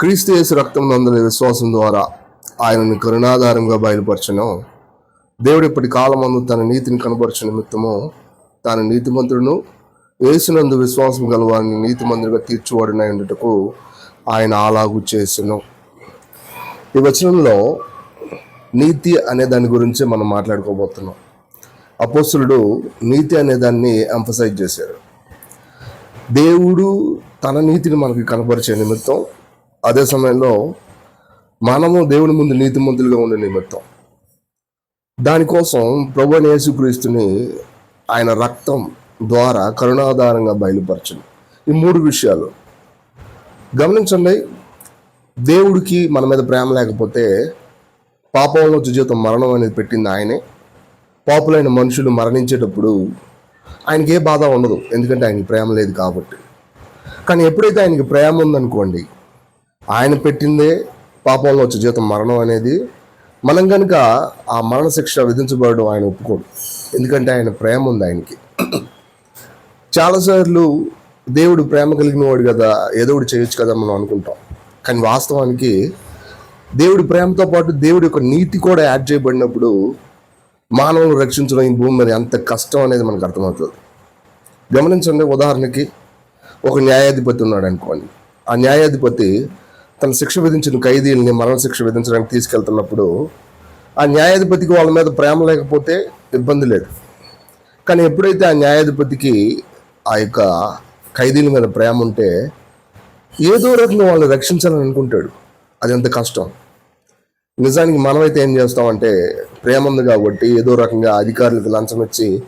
క్రీస్తు యేసు రక్తం నందుల విశ్వాసం ద్వారా ఆయనను కరుణాధారంగా బయలుపరచను. దేవుడు ఇప్పటి కాలమందు తన నీతిని కనపరచు నిమిత్తము తాను నీతిమంతుడును వేసినందు విశ్వాసం గలవారిని నీతిమంతుడిగా మంత్రిగా ఉండుటకు ఆయన అలాగు చేసెను. ఈ వచనంలో నీతి అనే దాని గురించి మనం మాట్లాడుకోబోతున్నాం. అపోస్తులుడు నీతి అనే దాన్ని ఎంఫసైజ్ చేశారు. దేవుడు తన నీతిని మనకి కనపరిచే నిమిత్తం అదే సమయంలో మనము దేవుని ముందు నీతిమంతులుగా ఉండే నిమిత్తం. దానికోసం ప్రభు యేసుక్రీస్తుని ఆయన రక్తం ద్వారా కరుణాధారంగా బయలుపరచండి. ఈ మూడు విషయాలు. గమనించండి దేవుడికి మన మీద ప్రేమ లేకపోతే పాపంలో జీవితం మరణం అనేది పెట్టింది ఆయనే. పాపులైన మనుషులు మరణించేటప్పుడు ఆయనకి ఏ బాధ ఉండదు ఎందుకంటే ఆయనకి ప్రేమ లేదు కాబట్టి. కానీ ఎప్పుడైతే ఆయనకి ప్రేమ ఉందనుకోండి ఆయన పెట్టిందే పాపంలో వచ్చే జీవితం మరణం అనేది. మనం కనుక ఆ మరణ శిక్ష విధించబడడం ఆయన ఒప్పుకోడు. ఎందుకంటే ఆయన ప్రేమ ఉంది ఆయనకి. చాలాసార్లు దేవుడు ప్రేమ కలిగిన వాడు కదా ఏదో ఒకటి చేయొచ్చు కదా మనం అనుకుంటాం. కానీ వాస్తవానికి దేవుడి ప్రేమతో పాటు దేవుడి యొక్క నీతి కూడా యాడ్ చేయబడినప్పుడు మానవులను రక్షించడం ఈ భూమి మీద ఎంత కష్టం అనేది మనకు అర్థమవుతుంది. గమనించండి ఉదాహరణకి ఒక న్యాయాధిపతి ఉన్నాడు అనుకోండి. ఆ న్యాయాధిపతి తన శిక్ష విధించిన ఖైదీల్ని మరణశిక్ష విధించడానికి తీసుకెళ్తున్నప్పుడు ఆ న్యాయాధిపతికి వాళ్ళ మీద ప్రేమ లేకపోతే ఇబ్బంది లేదు. కానీ ఎప్పుడైతే ఆ న్యాయాధిపతికి ఆ యొక్క ఖైదీల మీద ప్రేమ ఉంటే ఏదో రకంగా వాళ్ళని రక్షించాలని అనుకుంటాడు. అది ఎంత కష్టం. నిజానికి మనమైతే ఏం చేస్తామంటే ప్రేమ ఉంది కాబట్టి ఏదో రకంగా అధికారులకు లంచం ఇచ్చి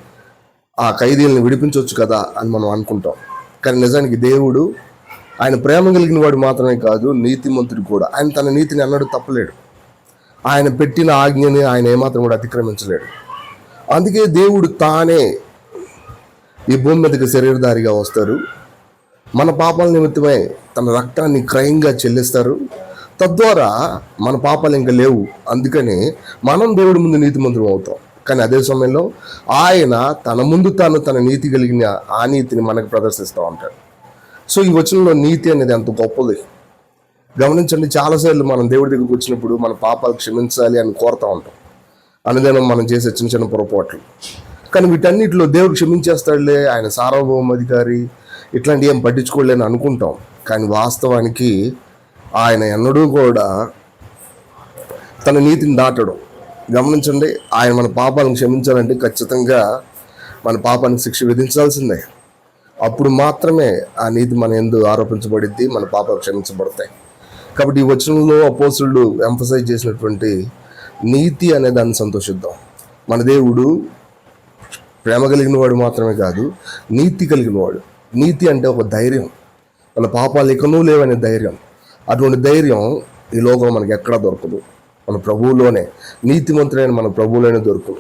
ఆ ఖైదీలను విడిపించవచ్చు కదా అని మనం అనుకుంటాం. కానీ నిజానికి దేవుడు ఆయన ప్రేమ కలిగిన వాడు మాత్రమే కాదు నీతిమంతుడు కూడా. ఆయన తన నీతిని అన్నాడు తప్పలేడు. ఆయన పెట్టిన ఆజ్ఞని ఆయన ఏమాత్రం కూడా అతిక్రమించలేడు. అందుకే దేవుడు తానే ఈ భూమి మీదకి శరీరధారిగా వస్తారు. మన పాపాల నిమిత్తమై తన రక్తాన్ని క్రయంగా చెల్లిస్తారు. తద్వారా మన పాపాలు ఇంకా లేవు. అందుకని మనం దేవుడి ముందు నీతిమంతులం అవుతాం. కానీ అదే సమయంలో ఆయన తన ముందు తాను తన నీతి కలిగిన ఆ నీతిని మనకు ప్రదర్శిస్తూ ఉంటాడు. సో ఈ వచనంలో నీతి అనేది అంత గొప్పది. గమనించండి చాలాసార్లు మనం దేవుడి దగ్గరికి వచ్చినప్పుడు మన పాపాలు క్షమించాలి అని కోరుతూ ఉంటాం. అనుదినం మనం చేసే చిన్న చిన్న పొరపాట్లు. కానీ వీటన్నిటిలో దేవుడు క్షమించేస్తాడులే ఆయన సార్వభౌమ అధికారి ఇట్లాంటివి ఏం పట్టించుకోలేని అనుకుంటాం. కానీ వాస్తవానికి ఆయన ఎన్నడూ కూడా తన నీతిని దాటడం. గమనించండి ఆయన మన పాపాలను క్షమించాలంటే ఖచ్చితంగా మన పాపానికి శిక్ష విధించాల్సిందే. అప్పుడు మాత్రమే ఆ నీతి మన ఎందు ఆరోపించబడిద్ది మన పాప క్షమించబడతాయి. కాబట్టి ఈ వచనంలో అపోసులు ఎంఫసైజ్ చేసినటువంటి నీతి అనే దాన్ని సంతోషిద్దాం. మన దేవుడు ప్రేమ కలిగిన వాడు మాత్రమే కాదు నీతి కలిగిన వాడు నీతి అంటే ఒక ధైర్యం. మన పాపాలు ఎక్కనూ లేవనే ధైర్యం. అటువంటి ధైర్యం ఈ లోకం మనకి ఎక్కడా దొరకదు. మన ప్రభువులోనే నీతిమంతుడైన మన ప్రభువులోనే దొరకదు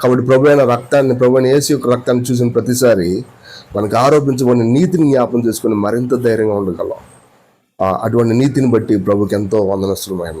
కాబట్టి ప్రభు అయిన రక్తాన్ని ప్రభు అయిన యేసు యొక్క రక్తాన్ని చూసిన ప్రతిసారి మనకు ఆరోపించబడిన నీతిని జ్ఞాపం చేసుకుని మరింత ధైర్యంగా ఉండగలం. అటువంటి నీతిని బట్టి ప్రభుకి ఎంతో వందనస్తులమైన